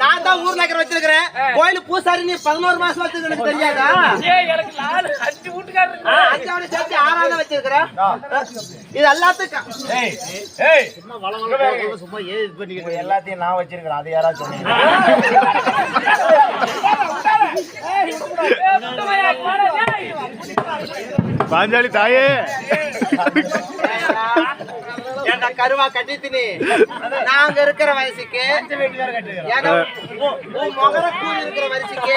நான் தான் ஊர்ல இருக்கிற வச்சிருக்கிறேன். கோயில் பூசாரி நீ பதினோரு மாசம் வச்சிருக்க எனக்கு தெரியாதா? எனக்கு நாலு அஞ்சு வீட்டுக்காரரு ஆ, அஞ்சாவது சேர்த்து ஆறாவது வச்சிருக்கிறேன். இது எல்லாத்துக்கும். சும்மா எல்லாத்தையும் நான் வச்சிருக்கிறேன். அது யாராவது சொன்னீங்க பாஞ்சாலி தாயே ஏன்டா கருவா கட்டித்தினி நாங்க இருக்கிற வயசுக்கு இருக்கிற வயசுக்கு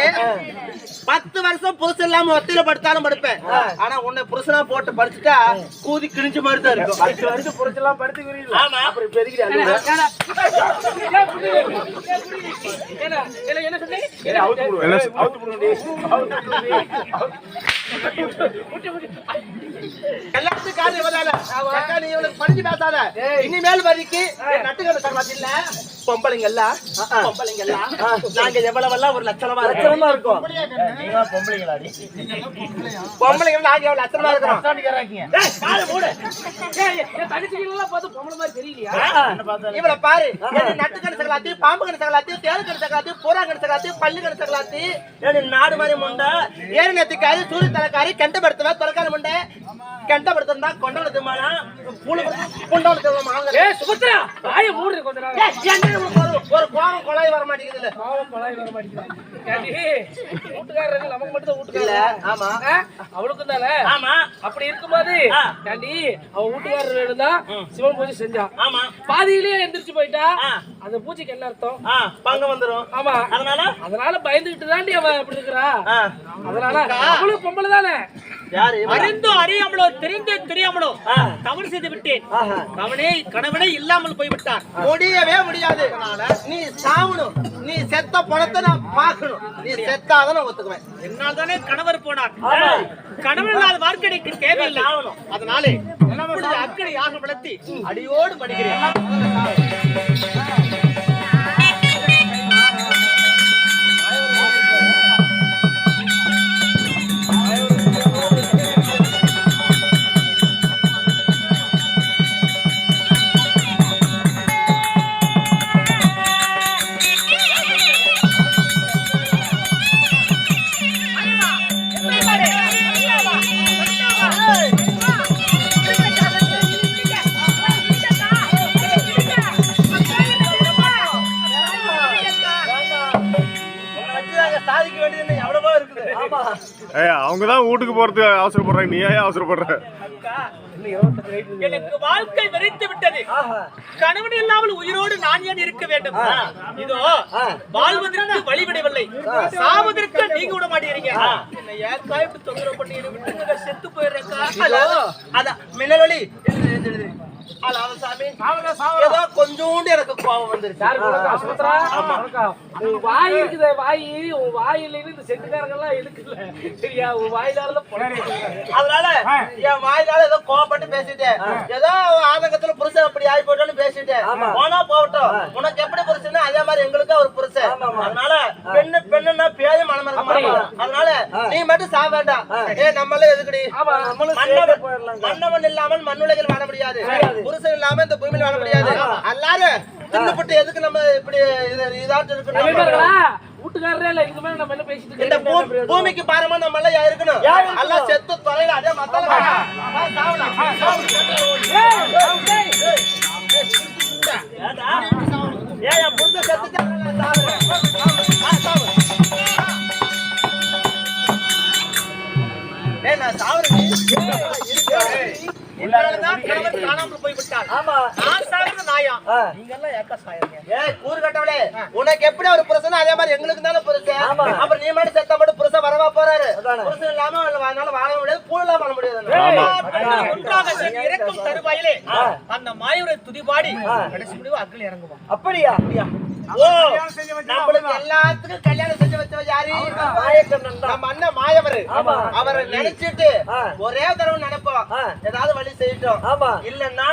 பத்து வருஷம் புருஷன் இல்லாம ஒத்தில படுத்தாலும் படுப்பேன் ஆனா உன்னை புருஷனா போட்டு படிச்சுட்டா கூதி கிழிஞ்ச மாதிரி தான் இருக்கும் பத்து வருஷம் படுத்துக்கிறீங்களா. அப்புறம் அழுகுற? ஏன்னா, இல்ல, என்ன. என்ன எல்லாத்துக்கும் காரணம் இவதால. அக்கா, நீ இவளுக்கு பணிஞ்சு பேசாத. இனிமேல் வரைக்கு நட்டுக்கடை சமாதி இல்ல. பொம்பளைங்க எல்லாம், பொம்பளைங்க எல்லாம், நாங்க எவ்வளவெல்லாம் ஒரு லட்சணமா லட்சணமா இருக்கோம். இருக்கும் நீங்க பொம்பளைங்களாடி பொம்பளைங்க நாங்க எவ்வளவு லட்சணமா இருக்கிறோம். மூடு. இவளை பாரு. நட்டு சகலாத்தி பாம்பு கணக்கு சகலாத்தி தேல் கணக்கு சகலாத்தி கணக்கு சகலாத்தி பல்லு கணக்கு சகலாத்தி. நாடு மாதிரி முண்டை. ஏறு நெத்திக்காரி சூரிய தலைக்காரி கெண்ட படுத்துவ தொலைக்கால முண்டை கெண்ட படுத்திருந்தா கொண்டவன திம்மானா பூணு புண்டவன திம்மாங்க ஏய், சுபத்ரா, கொஞ்ச நேரம். ஒரு கோபம் கொலாய் வர மாட்டேங்குது பாவம், பழகி வர மாட்டேங்கிறான். ஏண்டி, வீட்டுக்காரருக்கு நமக்கு மட்டும் தான் இல்ல வீட்டுக்காரர். ஆமா? அவளுக்கும் தானே? ஆமா. அப்படி இருக்கும்போது ஆ. ஏண்டி? அவ வீட்டுக்காரர் இருந்தா சிவன் பூஜை செஞ்சான் ஆமா. பாதியிலேயே எந்திரிச்சு போயிட்டா ஆ. அந்த பூஜைக்கு என்ன அர்த்தம்? பங்க வந்துரும். ஆமா. அதனால? அதனால பயந்துகிட்டு தாண்டி அவ அப்படி இருக்கிறா. ஆ. அதனால அவளும் பொம்பளை தானே? அறிந்தோ அறியாமலோ தெரிந்தோ தெரியாமலோ. தவறு செய்து விட்டேன். அவனே கணவனே இல்லாமல் போய்விட்டான் முடியவே முடியாது. நீ சாவணும். நீ செத்த பணத்தை நான் பார்க்கணும். நீ செத்தாதான் நான் ஒத்துக்குவேன். என்னால் தானே கணவர் போனார். கணவன் இல்லாத வாழ்க்கை எனக்கு தேவையில்லை அதனாலே இப்பொழுது அக்கறை யாக வளர்த்தி அடியோடு படிக்கிறேன் ஏய் அவங்க தான் வீட்டுக்கு போறதுக்கு அவசரப்படுறாங்க. நீ ஏன் அவசரப்படுற? எனக்கு வாழ்க்கை வெறித்து விட்டது. கணவன் இல்லாமல் உயிரோடு நான் ஏன் இருக்க வேண்டும்? இதோ வாழ்வதற்கு வழிவிடவில்லை சாவதற்கு நீங்க விட மாட்டேங்கிறீங்க. ஏக்கா இப்படி தொந்தரவு செத்து போயிடுறேக்கா ஹலோ அதான் ஏதோ கொஞ்சோண்டு எனக்கு கோபம் வந்துருச்சு. வாய் இருக்குதே வாய். உன் வாயில இந்த இருக்குல்ல. சரியா உன் வாயிலால. அதனால என் வாயிலால ஏதோ கோவப்பட்டு பேசிட்டேன். ஏதோ ஆதங்கத்துல புருஷன் அப்படி ஆகி போயிட்டோன்னு பேசிட்டேன். போனா போகட்டும். உனக்கு எப்படி புருஷன் அதே மாதிரி எங்களுக்கு ஒரு புருஷன். அதனால பெண்ணு பெண்ணுன்னா பேய மனம் இருக்க மாட்டோம் அதனால நீ மட்டும் சாக வேண்டாம். ஏ நம்மள எதுக்குடி? மன்னவன் இல்லாமல் மண்ணுலகில் வாழ முடியாது. புருஷன் இல்லாம இந்த பூமியில வாழ முடியாது. எல்லாரும் தின்னுபட்டு எதுக்கு நம்ம இப்படி இது- இதாட்டு இருக்கணும்? நம்பிப்பார்களா? வீட்டுக்காரரே இல்ல இதுக்கு மேல நம்ம என்ன பேசிட்டு இந்த இருக்கோம்? பூ- பூமிக்கு பாரமா நம்ம எல்லாம் இருக்கணும்? எல்லாம் செத்து தொலைல அதே மத்தால சாவலாம். கூறு கட்டவளே, உனக்கு எப்படி ஒரு புருஷனோ அதே மாதிரி எங்களுக்கு தானே புருஷன். அப்புறம் நீ மட்டும் செத்தா மட்டும் புருஷன் வரவா போறாரு? புருஷன் இல்லாம அதனால வாழ முடியாது பூ இல்லாம வாழ முடியாது. இறக்கும் தருவாயிலே. அந்த மாயூரை துதிபாடி கடைசி முடிவு அக்கில் இறங்குவான். அப்படியா? ஓ நம்மளுக்கு எல்லாத்துக்கும் கல்யாணம் செஞ்சு வச்சவ யாரு நம்ம அண்ணன் மாயவர். அவரை நினைச்சிட்டு ஒரே தடவை நினைப்போம். ஏதாவது வழி செய்யட்டும். இல்லன்னா